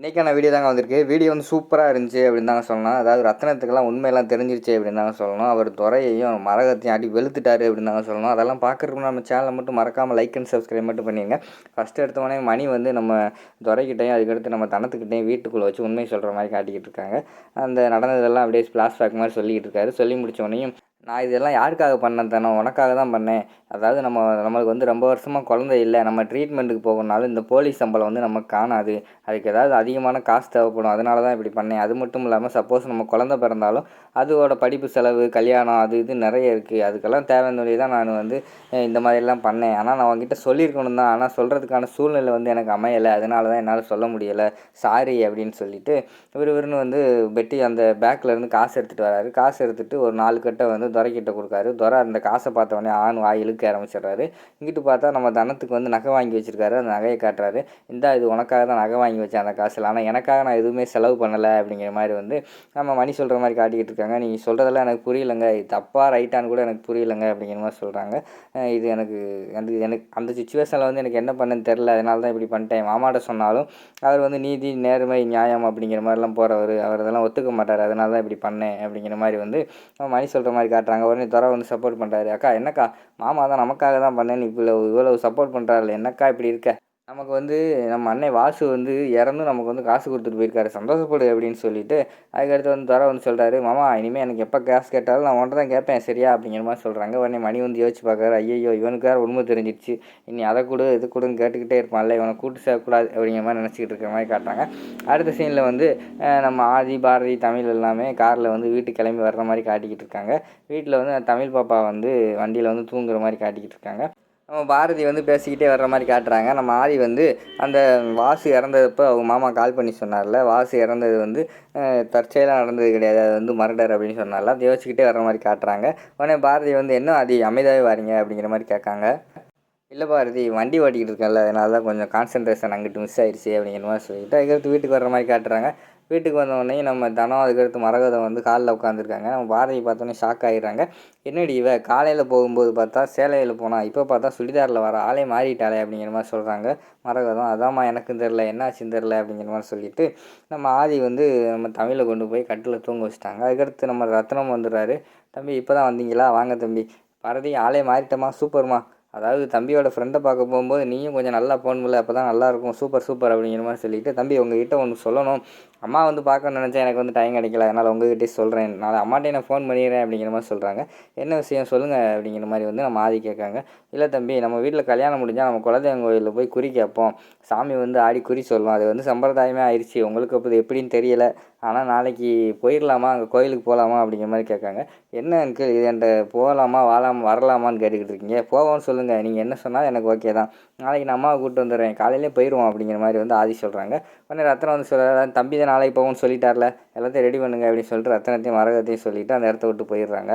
இன்றைக்கான வீடியோ தாங்க வந்திருக்கு. வீடியோ வந்து சூப்பராக இருந்துச்சு அப்படின்னு தாங்க சொல்லணும் அதாவது ரத்னத்துக்கெல்லாம் உண்மையெல்லாம் தெரிஞ்சிருச்சு அப்படின்னு தாங்க சொல்லணும். அவர் துறையையும் மரகத்தையும் அடி வெளுத்துட்டாரு அப்படின்னு தாங்க சொல்லணும். அதெல்லாம் பார்க்குறதுக்கு நம்ம சேனலை மட்டும் மறக்காமல் லைக் அண்ட் சப்ஸ்கிரைப் மட்டும் பண்ணிடுங்க ஃபஸ்ட்டு எடுத்தவொடனே மணி வந்து நம்ம துறைக்கிட்டையும் அதுக்கடுத்து நம்ம தனத்துக்கிட்டையும் வீட்டுக்குள்ளே வச்சு உண்மை சொல்கிற மாதிரி காட்டிக்கிட்டு இருக்காங்க. அந்த நடந்ததெல்லாம் அப்படியே ஃப்ளாஷ்பேக் மாதிரி சொல்லிக்கிட்டு இருக்காரு. சொல்லி முடிச்ச நான் இதெல்லாம் யாருக்காக பண்ணேன் தானே? உனக்காக தான் பண்ணேன். அதாவது நம்ம நம்மளுக்கு வந்து ரொம்ப வருஷமாக குழந்தை இல்லை. நம்ம ட்ரீட்மெண்ட்டுக்கு போகணுனாலும் இந்த போலீஸ் சம்பளம் வந்து நமக்கு காணாது. அதுக்கு ஏதாவது அதிகமான காசு தேவைப்படும். அதனால தான் இப்படி பண்ணேன். அது மட்டும் இல்லாமல் சப்போஸ் நம்ம குழந்தை பிறந்தாலும் அதோட படிப்பு செலவு கல்யாணம் அது இது நிறைய இருக்குது அதுக்கெல்லாம் தேவையான தான் நான் வந்து இந்த மாதிரிலாம் பண்ணேன். ஆனால் நான் அவங்ககிட்ட சொல்லியிருக்கணும் தான். ஆனால் சொல்கிறதுக்கான சூழ்நிலை வந்து எனக்கு அமையலை. அதனால தான் என்னால் சொல்ல முடியலை. சாரி அப்படின்னு சொல்லிட்டு இவர் இவருன்னு வந்து பெட்டி அந்த பேக்கில் இருந்து காசு எடுத்துகிட்டு வராரு. காசு எடுத்துகிட்டு ஒரு நாலு கட்டை வந்து துரைக்கிட்ட கொடுக்காரு. துரை அந்த காசை பார்த்தவொடனே ஆண் வாய் இழுக்க ஆரம்பிச்சிடுறாரு. இங்கிட்டு பார்த்தா நம்ம தனத்துக்கு வந்து நகை வாங்கி வச்சுருக்காரு. அந்த நகையை காட்டுறாரு. இந்தா இது உனக்காக தான் நகை வாங்கி வச்சேன் அந்த காசில். ஆனால் எனக்காக நான் எதுவுமே செலவு பண்ணலை அப்படிங்கிற மாதிரி வந்து நம்ம மணி சொல்கிற மாதிரி காட்டிக்கிட்டு இருக்காங்க. நீங்கள் சொல்கிறதெல்லாம் எனக்கு புரியலைங்க. இது தப்பாக ரைட்டான்னு கூட எனக்கு புரியலைங்க அப்படிங்கிற மாதிரி சொல்கிறாங்க இது எனக்கு அந்த எனக்கு அந்த சுச்சுவேஷனில் வந்து எனக்கு என்ன பண்ணேன்னு தெரில அதனால தான் இப்படி பண்ணிட்டேன். மாமாட்ட சொன்னாலும் அவர் வந்து நீதி நேர்மை நியாயம் அப்படிங்கிற மாதிரிலாம் போகிறவர் அவர் அதெல்லாம் ஒத்துக்க மாட்டார். அதனால தான் இப்படி பண்ணேன் அப்படிங்கிற மாதிரி வந்து நம்ம மணி சொல்கிற மாதிரி காட்டுறாங்க. உடனே துறை வந்து சப்போர்ட் பண்ணுறாரு அக்கா என்னக்கா? மாமா தான் நமக்காக தான் பண்ணேன் இவ்வளோ இவ்வளவு சப்போர்ட் பண்ணுறாருல என்னக்கா இப்படி இருக்க? நமக்கு வந்து நம்ம அண்ணன் வாசு வந்து இறந்து நமக்கு வந்து காசு கொடுத்துட்டு போயிருக்காரு. சந்தோஷப்படு அப்படின்னு சொல்லிட்டு அதுக்கடுத்து வந்து துறை வந்து சொல்கிறாரு மாமா இனிமேல் எனக்கு எப்போ காசு கேட்டாலும் நான் உன்ட்ட தான் கேட்பேன் சரியா? அப்படிங்கிற மாதிரி சொல்கிறாங்க உடனே மணி வந்து யோசிச்சு பார்க்குறாரு ஐயோ இவனுக்கு வேறு உண்மை தெரிஞ்சிடுச்சு இனி அதை கொடு இது கொடுன்னு கேட்டுக்கிட்டே இருப்பான்ல இவனை கூட்டு சேர்க்கக்கூடாது அப்படிங்கிற மாதிரி நினச்சிக்கிட்டு இருக்கிற மாதிரி காட்டுறாங்க. அடுத்த சீனில் வந்து நம்ம ஆதி பாரதி தமிழ் எல்லாமே காரில் வந்து வீட்டுக்கு கிளம்பி வர்ற மாதிரி காட்டிக்கிட்டு இருக்காங்க. வீட்டில் வந்து தமிழ் பாப்பா வந்து வண்டியில் வந்து தூங்குற மாதிரி காட்டிக்கிட்டு இருக்காங்க. நம்ம பாரதி வந்து பேசிக்கிட்டே வர்ற மாதிரி காட்டுறாங்க. நம்ம ஆதி வந்து அந்த வாசு இறந்தப்போ அவங்க மாமா கால் பண்ணி சொன்னார்ல. வாசு இறந்தது வந்து தற்செயலாக நடந்தது கிடையாது. அது வந்து மர்டர் அப்படின்னு சொன்னார்ல. அதை யோசிச்சுக்கிட்டே வர்ற மாதிரி காட்டுறாங்க. உடனே பாரதி வந்து என்ன அதி அமைதியாகவே வாரீங்க? அப்படிங்கிற மாதிரி கேட்காங்க. இல்லை பாரதி வண்டி ஓட்டிக்கிட்டு இருக்கேன்ல. அதனால தான் கொஞ்சம் கான்சன்ட்ரேஷன் அங்கிட்டு மிஸ் ஆயிடுச்சு அப்படிங்கிற மாதிரி சொல்லிட்டு அதுக்கடுத்து வீட்டுக்கு வர்ற மாதிரி காட்டுறாங்க. வீட்டுக்கு வந்த நம்ம தனம் அதுக்கடுத்து மரகதம் வந்து காலில் உட்காந்துருக்காங்க நம்ம பாரதி பார்த்தோன்னே ஷாக் ஆகிடுறாங்க என்னடி இவ? காலையில் போகும்போது பார்த்தா சேலையில் போனால் இப்போ பார்த்தா சுடிதாரில் வர ஆளே மாறிட்டாளே அப்படிங்கிற மாதிரி சொல்கிறாங்க மரகதம். அதாம்மா எனக்கும் தெரில என்னாச்சுன்னு தெரில அப்படிங்கிற மாதிரி சொல்லிட்டு நம்ம ஆதி வந்து நம்ம தமிழை கொண்டு போய் கட்டில் தூங்க வச்சுட்டாங்க. அதுக்கடுத்து நம்ம ரத்னம் வந்துடுறாரு. தம்பி இப்போ தான் வந்தீங்களா? வாங்க தம்பி. பாரதி ஆளே மாறிட்டோமா சூப்பர்மா. அதாவது தம்பியோட ஃப்ரெண்டை பார்க்க போகும்போது நீயும் கொஞ்சம் நல்லா போகணும்ல அப்போ தான் நல்லாயிருக்கும் சூப்பர் சூப்பர் அப்படிங்கிற மாதிரி சொல்லிட்டு தம்பி உங்ககிட்ட ஒன்று சொல்லணும். அம்மா வந்து பார்க்க நினச்சேன் எனக்கு வந்து டைம் கிடைக்கல அதனால் உங்ககிட்டே சொல்கிறேன் நான் அம்மாட்டே நான் ஃபோன் பண்ணிடுறேன் அப்படிங்கிற மாதிரி சொல்கிறாங்க என்ன விஷயம் சொல்லுங்கள் அப்படிங்கிற மாதிரி வந்து நம்ம ஆதி கேட்காங்க. இல்லை தம்பி நம்ம வீட்டில் கல்யாணம் முடிஞ்சால் நம்ம குலதெய்வம் கோயிலில் போய் குறி கேட்போம். சாமி வந்து ஆடி குறி சொல்லும். அது வந்து சம்பிரதாயமே ஆயிடுச்சு உங்களுக்கு அப்போ எப்படின்னு தெரியலை. ஆனால் நாளைக்கு போயிடலாமா அங்கே கோயிலுக்கு போகலாமா அப்படிங்கிற மாதிரி கேட்காங்க. என்ன அங்கிள் இது என்கிட்ட போகலாமா வாழாமா வரலாமான்னு கேட்டுக்கிட்டு இருக்கீங்க. போவோம்னு சொல்லுங்கள் நீங்கள் என்ன சொன்னாலும் எனக்கு ஓகே தான். நாளைக்கு நான் அம்மாவை கூப்பிட்டு வந்துடுறேன். காலையிலே போயிடுவோம் அப்படிங்கிற மாதிரி வந்து ஆதி சொல்கிறாங்க உடனே ரத்னம் வந்து சொல்கிறாரு தம்பி தான் நாளைக்கு போவோம்னு சொல்லிட்டார்ல. எல்லாத்தையும் ரெடி பண்ணுங்க அப்படின்னு சொல்லிட்டு ரத்தனத்தையும் மரகத்தையும் சொல்லிவிட்டு அந்த இடத்த விட்டு போயிடுறாங்க.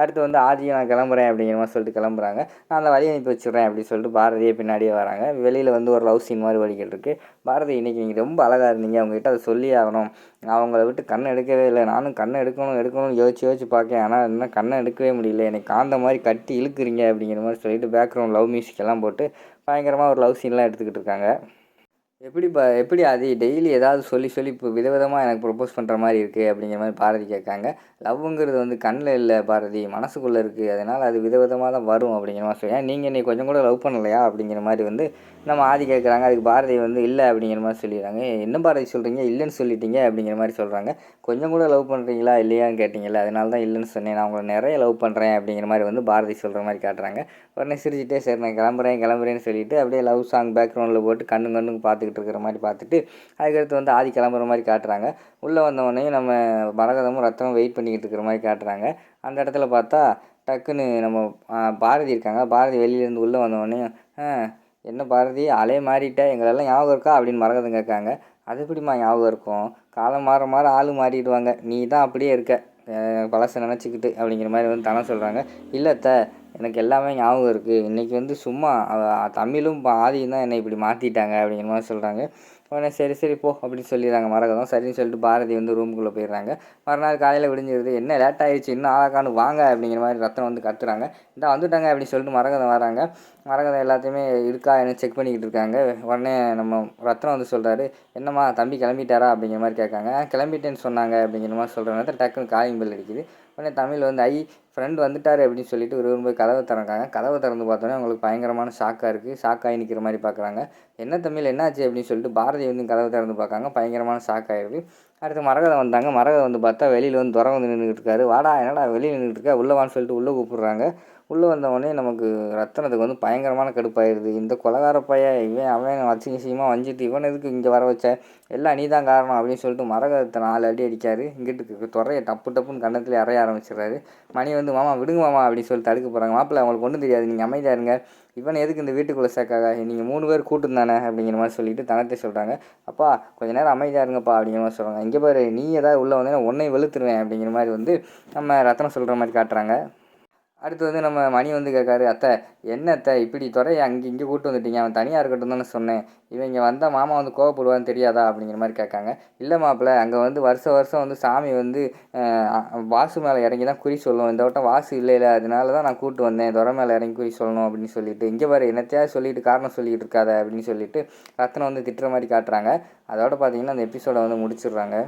அடுத்து வந்து ஆதியை நான் கிளம்புறேன் அப்படிங்கிற மாதிரி சொல்லிட்டு கிளம்புறாங்க. நான் அந்த வழி அனுப்பி வச்சுட்றேன் அப்படின்னு சொல்லிட்டு பாரதியே பின்னாடியே வராங்க. வெளியில் வந்து ஒரு லவ் சீன் மாதிரி வழிகள் இருக்குது பாரதி இன்னைக்கு நீங்கள் ரொம்ப அழகாக இருந்தீங்க. அவங்ககிட்ட அதை சொல்லி ஆகணும். அவங்கள விட்டு கண்ணை எடுக்கவே இல்லை. நானும் கண்ணை எடுக்கணும் எடுக்கணும்னு யோசிச்சு யோசிச்சு பார்க்கேன். ஆனால் என்ன கண்ணை எடுக்கவே முடியல. எனக்கு காந்த மாதிரி கட்டி இழுக்குறீங்க அப்படிங்கிற மாதிரி சொல்லிட்டு பேக்ரவுண்ட் லவ் மியூசிக் எல்லாம் போட்டு பயங்கரமாக ஒரு லவ் சீன்லாம் எடுத்துக்கிட்டு இருக்காங்க. எப்படி ப எப்படி அது டெய்லி ஏதாவது சொல்லி சொல்லி இப்போ விதவிதமாக எனக்கு ப்ரொப்போஸ் பண்ணுற மாதிரி இருக்குது அப்படிங்கிற மாதிரி பாரதி கேட்காங்க. லவ்வுங்கிறது வந்து கண்ணில் இல்லை பாரதி மனசுக்குள்ளே இருக்குது அதனால் அது விதவிதமாக தான் வரும் அப்படிங்கிற மாதிரி சொல்லி நீங்கள் நீ கொஞ்சம் கூட லவ் பண்ணலையா அப்படிங்கிற மாதிரி வந்து நம்ம ஆதி கேட்குறாங்க. அதுக்கு பாரதி வந்து இல்லை அப்படிங்கிற மாதிரி சொல்லிடுறாங்க. என்ன பாரதி சொல்கிறீங்க இல்லைன்னு சொல்லிட்டீங்க அப்படிங்கிற மாதிரி சொல்கிறாங்க கொஞ்சம் கூட லவ் பண்ணுறீங்களா இல்லையான்னு கேட்டிங்கல்ல அதனால தான் இல்லைன்னு சொன்னேன். நான் உங்களை நிறைய லவ் பண்ணுறேன் அப்படிங்கிற மாதிரி வந்து பாரதி சொல்கிற மாதிரி காட்டுறாங்க. உடனே சிரிச்சிட்டே சரி நான் கிளம்புறேன் கிளம்புறேன்னு சொல்லிட்டு அப்படியே லவ் சாங் பேக்ரவுண்டில் போட்டு கண்ணு கண்ணுக்கு பார்த்து பார்த்துக்கிட்டு இருக்கிற மாதிரி பார்த்துட்டு அதுக்கடுத்து வந்து ஆதி கிளம்புற மாதிரி காட்டுறாங்க. உள்ளே வந்தவொடனே நம்ம மரகதமும் ரத்தமும் வெயிட் பண்ணிக்கிட்டு இருக்கிற மாதிரி காட்டுறாங்க. அந்த இடத்துல பார்த்தா டக்குன்னு நம்ம பாரதி இருக்காங்க. பாரதி வெளியிலேருந்து உள்ளே வந்தவொடனே என்ன பாரதி அலைய மாறிட்ட எங்களெல்லாம் ஞாபகம் இருக்கா? அப்படின்னு மரகதம் கேட்காங்க. அது எப்படிமா ஞாபகம் இருக்கும்? காலம் மாற மாற ஆள் மாறிடுவாங்க. நீ தான் அப்படியே இருக்க. அஹ் பழசை நினச்சிக்கிட்டு அப்படிங்கிற மாதிரி வந்து தனம் சொல்கிறாங்க இல்லை எனக்கு எல்லாமே ஞாபகம் இருக்குது இன்றைக்கி வந்து சும்மா தமிழும் பா- ஆதியும் தான் என்னை இப்படி மாற்றிட்டாங்க அப்படிங்கிற மாதிரி சொல்கிறாங்க உடனே சரி சரி போ அப்படின்னு சொல்லிடுறாங்க மரகதம். சரின்னு சொல்லிட்டு பாரதி வந்து ரூமுக்குள்ளே போயிடுறாங்க. மறுநாள் காலையில் விடிஞ்சிருது. என்ன லேட் ஆயிடுச்சு இன்னும் ஆளாக்கானு வாங்க அப்படிங்கிற மாதிரி ரத்தனம் வந்து கத்துறாங்க. இந்த வந்துட்டாங்க அப்படின்னு சொல்லிட்டு மரகதம் வராங்க. மரகதம் எல்லாத்தையுமே இருக்கா என்ன செக் பண்ணிக்கிட்டு இருக்காங்க. உடனே நம்ம ரத்னம் வந்து சொல்கிறாரு என்னம்மா தம்பி கிளம்பிட்டாரா அப்படிங்கிற மாதிரி கேட்காங்க. கிளம்பிட்டேன்னு சொன்னாங்க அப்படிங்கிற மாதிரி சொல்கிற நேரத்தில் டக்குன்னு காலிங் பெல் அடிக்குது. உடனே தமிழ் வந்து ஐ ஃப்ரெண்ட் வந்துட்டார் அப்படின்னு சொல்லிட்டு ஒரு போய் கதவை திறக்காங்க. கதவை திறந்து பார்த்தோன்னே அவங்களுக்கு பயங்கரமான ஷாக்காக இருக்குது ஷாக்காகி நிற்கிற மாதிரி பார்க்குறாங்க. என்ன தமிழ்? என்னாச்சு? அப்படின்னு சொல்லிட்டு பாரதி வந்து கதவை திறந்து பார்க்காங்க பயங்கரமான ஷாக் ஆகிருக்கு அடுத்து மரகதம் வந்தாங்க. மரகதம் வந்து பார்த்தா வெளியில் வந்து துறை வந்து நின்றுட்டு இருக்காரு. வாடா என்னடா வெளியில் நின்றுட்டு இருக்கா? உள்ளே வான்னு சொல்லிட்டு உள்ளே கூப்பிட்றாங்க. உள்ளே வந்தவொடனே நமக்கு ரத்தனத்துக்கு வந்து பயங்கரமான கடுப்பாயிருது. இந்த கொலகார பையன் இவன் அவன் வச்சு விஷயமா வஞ்சிட்டு இவன் எதுக்கு இங்கே வர வச்ச? எல்லாம் நீ தான் காரணம் அப்படின்னு சொல்லிட்டு மரகதத்தை நாலு அடி அடிக்காரு. இங்கிட்டு துறையை டப்பு டப்புன்னு கன்னத்தில் அறைய ஆரம்பிச்சிடுறாரு. மணி வந்து மாமா விடுங்க மாமா அப்படின்னு சொல்லி தடுக்க போகிறாங்க மாப்பிள்ளை அவங்களுக்கு ஒன்றும் தெரியாது. நீங்கள் அமைதியாக இருங்க. இவன் எதுக்கு இந்த வீட்டுக்குள்ளே சேர்க்காக நீங்கள் மூணு பேர் கூட்டம் தானே அப்படிங்கிற மாதிரி சொல்லிட்டு தனத்தை சொல்கிறாங்க அப்பா கொஞ்ச நேரம் அமைதியாக இருங்கப்பா அப்படிங்கிற மாதிரி சொல்கிறாங்க இங்கே பாரு நீ ஏதாவது உள்ளே வந்தேன்னா உன்னை வெளுத்துருவேன் அப்படிங்கிற மாதிரி வந்து நம்ம ரத்னம் சொல்கிற மாதிரி காட்டுறாங்க. அடுத்து வந்து நம்ம மணி வந்து கேட்காரு அத்தை என்ன அத்தை இப்படி துறையை அங்கே இங்கே கூட்டு வந்துட்டீங்க? அவன் தனியாக இருக்கட்டும் தானே சொன்னேன். இவன் இங்கே வந்தால் மாமா வந்து கோவப்படுவான்னு தெரியாதா? அப்படிங்கிற மாதிரி கேட்காங்க. இல்லை மாப்பிள்ள அங்கே வந்து வருஷம் வருஷம் வந்து சாமி வந்து வாசு மேலே இறங்கி தான் குறி சொல்லும் இந்த வட்டம் வாசு இல்லைல்ல அதனால தான் நான் கூப்பிட்டு வந்தேன். துறை மேலே இறங்கி குறி சொல்லணும் அப்படின்னு சொல்லிட்டு இங்கே பாரு என்னத்தையாவது சொல்லிட்டு காரணம் சொல்லிட்டு இருக்காத அப்படின்னு சொல்லிட்டு ரத்னம் வந்து திட்டுற மாதிரி காட்டுறாங்க. அதோட பார்த்தீங்கன்னா அந்த எபிசோடை வந்து முடிச்சிடுறாங்க.